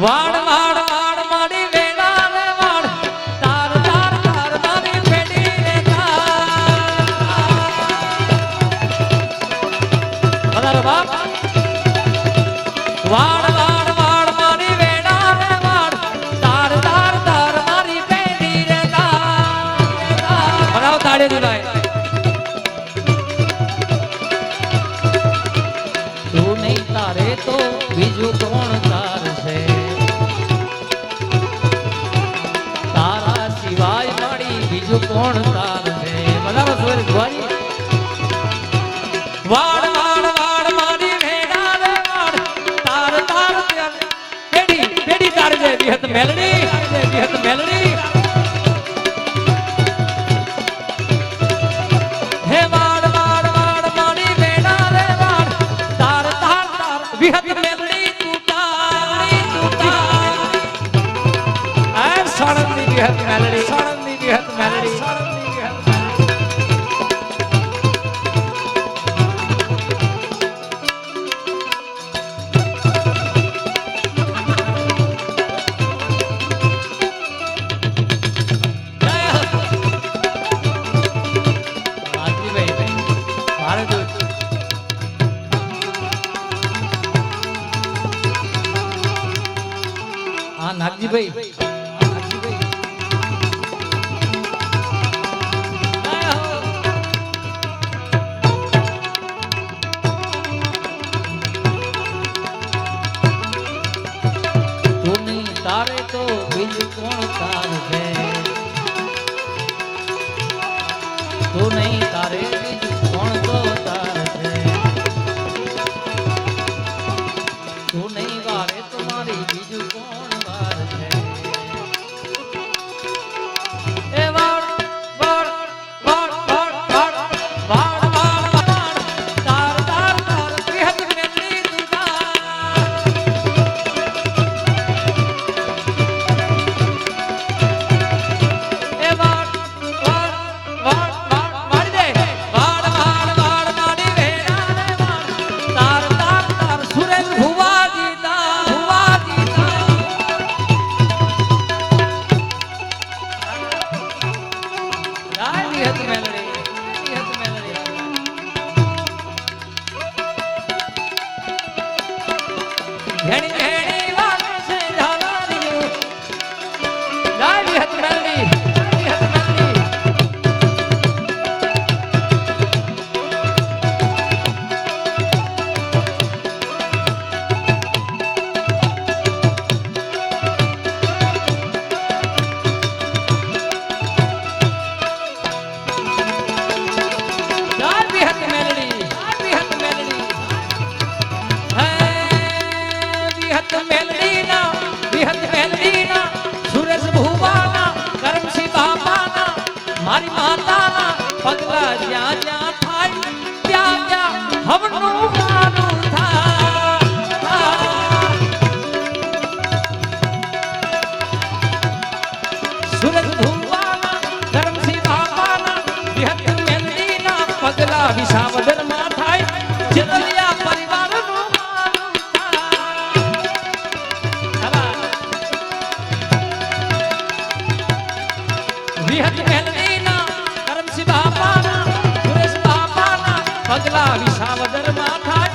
વાડ વાડ વાડ, મારી વેળા રે વાડ તાર તાર તાર તાર પેડી રે તાર. ભાઈ. વાડ વાડ વાડ મારી ભેડા રે વાડ. તાર તાર પેડી પેડી તાર જે વિહત મેલડી જે વિહત મેલડી. હે વાડ વાડ વાડ મારી ભેડા રે વાડ. તાર તાર તાર. વિહત મેલડી તું તારી આ સણંદની વિહત મેલડી. સણંદની સાવધાનમાં થાય જેતલિયા પરિવારનું વિહત મહેલની ના કરમસી બાપાના, સુરેશ બાપાના, પગલા વિસાવદરમાં થાય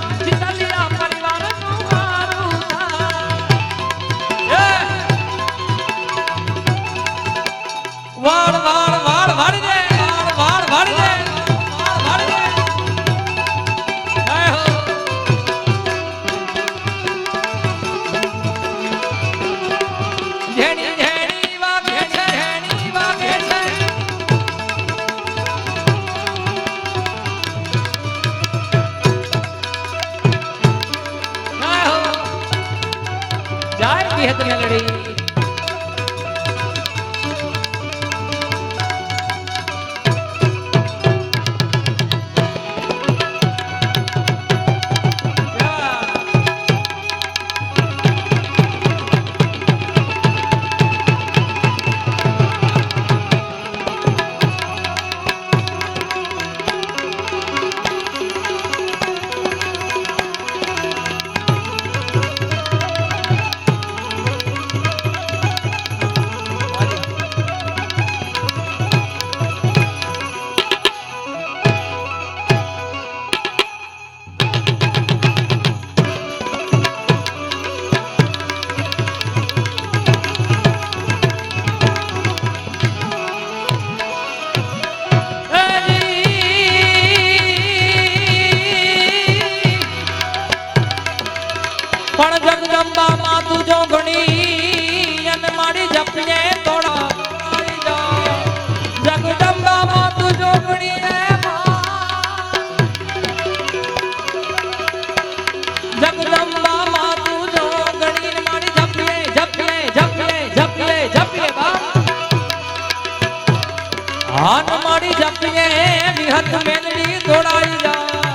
વિહત મેલડી દોડાઈ જા.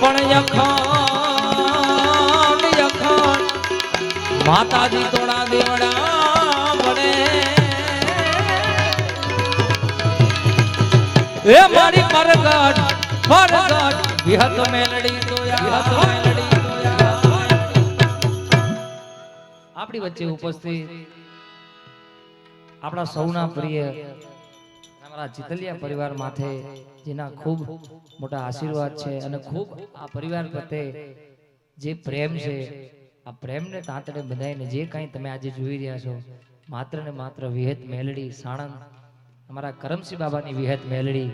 પણ યખાન યખાન, માતાજી તોડા દેવડા વડે. એ મારી પરગટ પરગટ વિહત મેલડી દોયા વિહત મેલડી આપણી વચ્ચે ઉપસ્થિત આપણા સૌના પ્રિય અમારા ચિતલિયા પરિવાર માથે જેના ખૂબ મોટા આશીર્વાદ છે અને ખૂબ આ પરિવાર પ્રત્યે જે પ્રેમ છે આ પ્રેમને તાંતડે બંધાઈને જે કાંઈ તમે આજે જોઈ રહ્યા છો માત્ર ને માત્ર વિહત મેલડી સાણંદ અમારા કરમસિંહ બાબાની વિહત મેલડી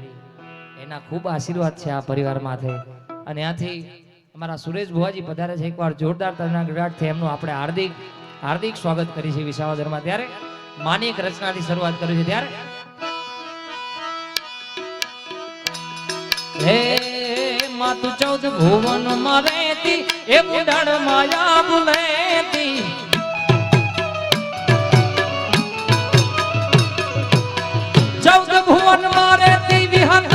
એના ખૂબ આશીર્વાદ છે આ પરિવાર માથે. અને ત્યાંથી અમારા સુરેશ ભુવાજી પધારે છે એકવાર જોરદાર તરના ગડાટથી એમનું આપણે હાર્દિક હાર્દિક સ્વાગત કરી છે વિસાવદરમાં. ત્યારે માની એક રચનાથી શરૂઆત કરી છે. ત્યારે હે માતુ ચૌદ ભુવનમાં રહેતી એ બુડાણ માયા ભૂલેતી. ચૌદ ભુવનમાં વિહત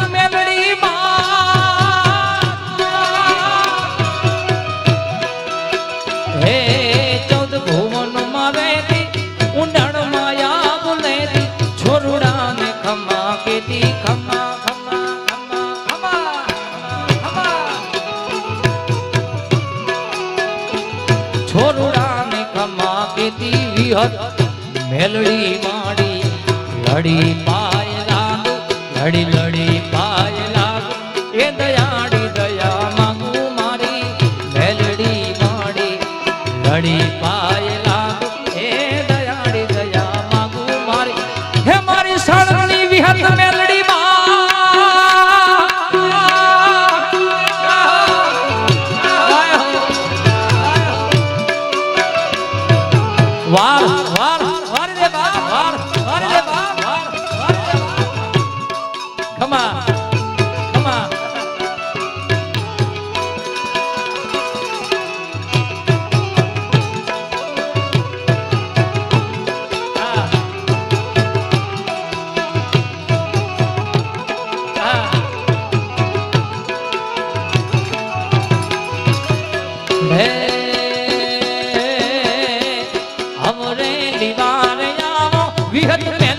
કેતી મેલડી માડી, લડી પાય લાગુ, લડી લડી પાય લાગુ, એ દયાડી દયા માંગુ મારી, મેલડી માડી, લડી પાય લાગુ, એ દયાડી દયા માંગુ મારી. હે મારી સળની વિહત મેલડી छत में